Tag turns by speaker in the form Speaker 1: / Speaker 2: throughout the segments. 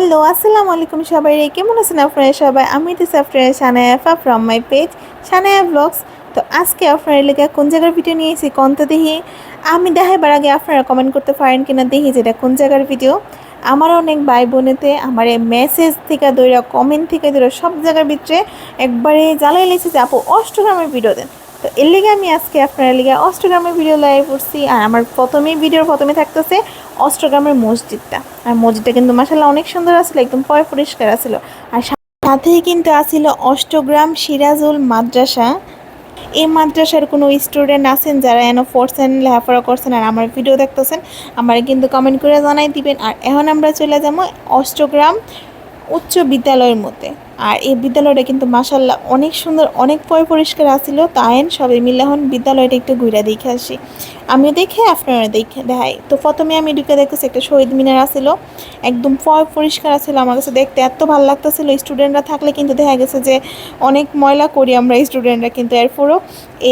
Speaker 1: Hello, আসসালামু আলাইকুম সবাই। রে, কেমন আছেন আপনারা সবাই? আমি দিস আপনার সানায়াফা from my page Sanaya blogs তো আজকে আপনারা লেগে কোন জায়গার ভিডিও নিয়েছি কোন তো দেখি? আমি দেখাইবার আগে আপনারা কমেন্ট করতে পারেন কিনা দেখি যেটা কোন জায়গার ভিডিও আমার অনেক ভাই বোনেতে আমার এই মেসেজ থেকে দৈরা কমেন্ট থেকে দৈরা সব জায়গার ভিতরে একবারে জ্বালাই লেগেছে যে, আপু, অষ্টগ্রামের ভিডিও দেন। তো এর লেগে আমি আজকে আপনার লেগে অষ্টগ্রামের ভিডিও লাইভ করছি। আর আমার প্রথমেই ভিডিওর প্রথমে থাকতেছে অষ্টগ্রামের মসজিদটা। আর মসজিদটা কিন্তু মাসাল্লাহ অনেক সুন্দর আছিল, একদম পয় পরিষ্কার আছিল। আর সাথেই কিন্তু আছিল অষ্টগ্রাম সিরাজুল মাদ্রাসা। এই মাদ্রাসার কোনো স্টুডেন্ট আছেন যারা এন পড়ছেন লেখাপড়া করছেন আর আমার ভিডিও দেখতেছেন, আমার কিন্তু কমেন্ট করে জানাই দিবেন। আর এখন আমরা চলে যাব অষ্টগ্রাম উচ্চ বিদ্যালয়ের মধ্যে। আর এই বিদ্যালয়টা কিন্তু মাসাল্লাহ অনেক সুন্দর, অনেক পয় পরিষ্কার আসিল তাইন সবাই মিলে এখন বিদ্যালয়টা একটু ঘুরে দেখে আসি। আমিও দেখে আপনারা দেখে, দেখাই। তো প্রথমে আমি ঢুকে দেখতেছি একটা শহীদ মিনার আসছিল একদম পয় পরিষ্কার আসছিল আমার কাছে, দেখতে এত ভালো লাগতেছিল স্টুডেন্টরা থাকলে কিন্তু দেখা গেছে যে অনেক ময়লা করি আমরা স্টুডেন্টরা কিন্তু। এরপরও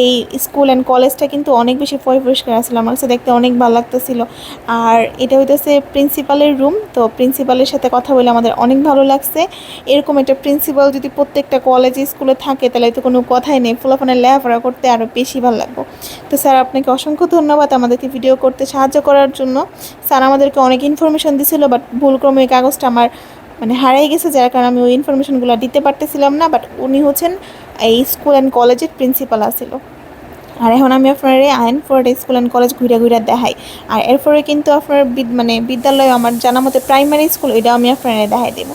Speaker 1: এই স্কুল অ্যান্ড কলেজটা কিন্তু অনেক বেশি ফয় পরিষ্কার আসছিল আমার কাছে, দেখতে অনেক ভালো লাগতেছিল। আর এটা হইতেছে প্রিন্সিপালের রুম, তো প্রিন্সিপালের সাথে কথা বলে আমাদের অনেক ভালো লাগছে। এরকম একটা প্রিন্সিপাল যদি প্রত্যেকটা কলেজ স্কুলে থাকে, তাহলে তো কোনো কথাই নেই, ফুলাফানের লেখাপড়া করতে আরও বেশি ভালো লাগবে। তো স্যার, আপনাকে অসংখ্য ধন্যবাদ। আমাদেরকে ভিডিও করতে সাহায্য করার জন্য। স্যার আমাদেরকে অনেক ইনফরমেশন দিছিল বাট ভুলক্রমে এই কাগজটা আমার মানে হারাই গেছে, যার কারণে আমি ওই ইনফরমেশনগুলো দিতে পারতেছিলাম না বাট উনি হচ্ছেন এই স্কুল অ্যান্ড কলেজের প্রিন্সিপাল আছিল। আর এখন আমি আপনার এই আইন ফোর্ড স্কুল অ্যান্ড কলেজ ঘুরে ঘুরে দেখাই। আর এরপরে কিন্তু আপনার মানে বিদ্যালয় আমার জানা মতে প্রাইমারি স্কুল এটাও আমি আপনার দেখাই দেবো।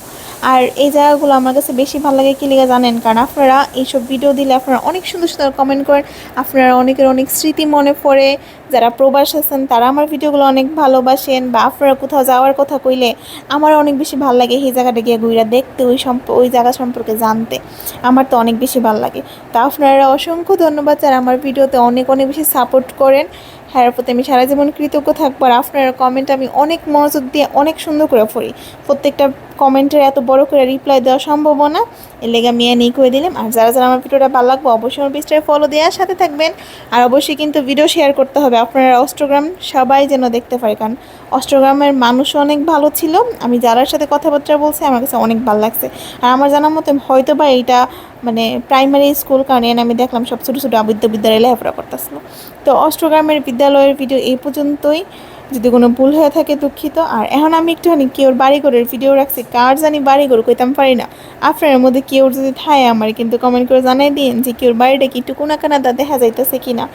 Speaker 1: আর এই জায়গাগুলো আমার কাছে বেশি ভালো লাগে, কি লেগে জানেন? কারণ আপনারা এইসব ভিডিও দিলে আপনারা অনেক সুন্দর সুন্দর কমেন্ট করেন, আপনারা অনেকের অনেক স্মৃতি মনে পড়ে যারা প্রবাস আছেন, তারা আমার ভিডিওগুলো অনেক ভালোবাসেন বা আপনারা কোথাও যাওয়ার কথা কইলে আমার অনেক বেশি ভালো লাগে এই জায়গাটা গিয়ে ঘুরে দেখতে, ওই সম্প ওই জায়গা সম্পর্কে জানতে। আমার তো অনেক বেশি ভালো লাগে। তা আপনারা অসংখ্য ধন্যবাদ যারা আমার ভিডিওতে অনেক অনেক বেশি সাপোর্ট করেন। হ্যাঁ প্রতি আমি সারা জীবন কৃতজ্ঞ থাকব আর আপনার কমেন্ট আমি অনেক মনোযোগ দিয়ে অনেক সুন্দর করে পড়ি। প্রত্যেকটা কমেন্টের এত বড় করে রিপ্লাই দেওয়া সম্ভব না। এর লেগে আমি এনেই করে দিলাম। আর যারা যারা আমার ভিডিওটা ভালো লাগবে, অবশ্যই আমার পেজটায় ফলো দেওয়ার সাথে থাকবেন। আর অবশ্যই কিন্তু ভিডিও শেয়ার করতে হবে। আপনারা অষ্টগ্রাম সবাই যেন দেখতে পারে, কারণ অষ্টগ্রামের মানুষ অনেক ভালো ছিল। আমি যারার সাথে কথাবার্তা বলছি, আমার কাছে অনেক ভালো লাগছে। আর আমার জানার মতো হয়তো বা এইটা মানে প্রাইমারি স্কুল কারণে আমি দেখলাম সব ছোটো ছোটো বিদ্যালয়ে লেখাপড়া করতেছিল। তো অষ্টগ্রামের বিদ্যালয়ের ভিডিও এই পর্যন্তই। যদি কোনো ভুল হয়ে থাকে দুঃখিত। আর এখন আমি একটুখানি কেউর বাড়িঘরের ভিডিও রাখছি। কার জানি বাড়ি বাড়িঘর কইতাম পারি না। আপনার মধ্যে কেউ যদি থায় আমার কিন্তু কমেন্ট করে জানাই দিন যে কেউর বাড়িটা কি একটু কানাদা দেখা যাইতেছে কিনা।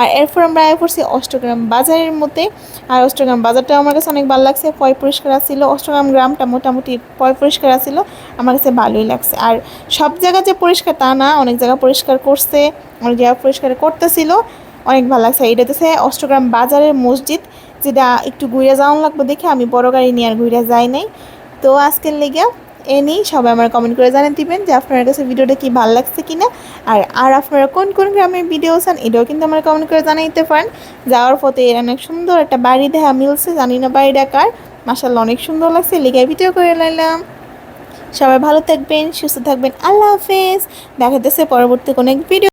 Speaker 1: আর এরপর আমরা আয় করছি অষ্টগ্রাম বাজারের মধ্যে। আর অষ্টগ্রাম বাজারটা আমার কাছে অনেক ভালো লাগছে। পয় পরিষ্কার আছিল। অষ্টগ্রাম গ্রামটা মোটামুটি পয় পরিষ্কার আছিল। আমার কাছে ভালোই লাগছে। আর সব জায়গা যে পরিষ্কার তা না। অনেক জায়গা পরিষ্কার করছে। অনেক জায়গা পরিষ্কার করতেছিল। অনেক ভালো লাগছে। এটা হচ্ছে অষ্টগ্রাম বাজারের মসজিদ, যেটা একটু ঘুরে যাওয়ান লাগবে দেখে আমি বড় গাড়ি নিয়ে আর ঘুরে যাই নাই। তো আজকের লেগে এনি সবাই আমার কমেন্ট করে জানিয়ে দিবেন যে আপনার কাছে ভিডিওটা কি ভালো লাগছে কিনা। আর আর আপনারা কোন কোন গ্রামের ভিডিও চান, এটাও কিন্তু আমার কমেন্ট করে জানিয়ে দিতে পারেন। যাওয়ার পথে এর অনেক সুন্দর একটা বাড়ি দেখা মিলছে, জানি না বাড়িটা কার। মাসাল্লাহ অনেক সুন্দর লাগছে, লেগে ভিডিও করে লাইলাম সবাই ভালো থাকবেন, সুস্থ থাকবেন, আল্লাহ হাফেজ। দেখা যাচ্ছে পরবর্তী কোনো এক ভিডিও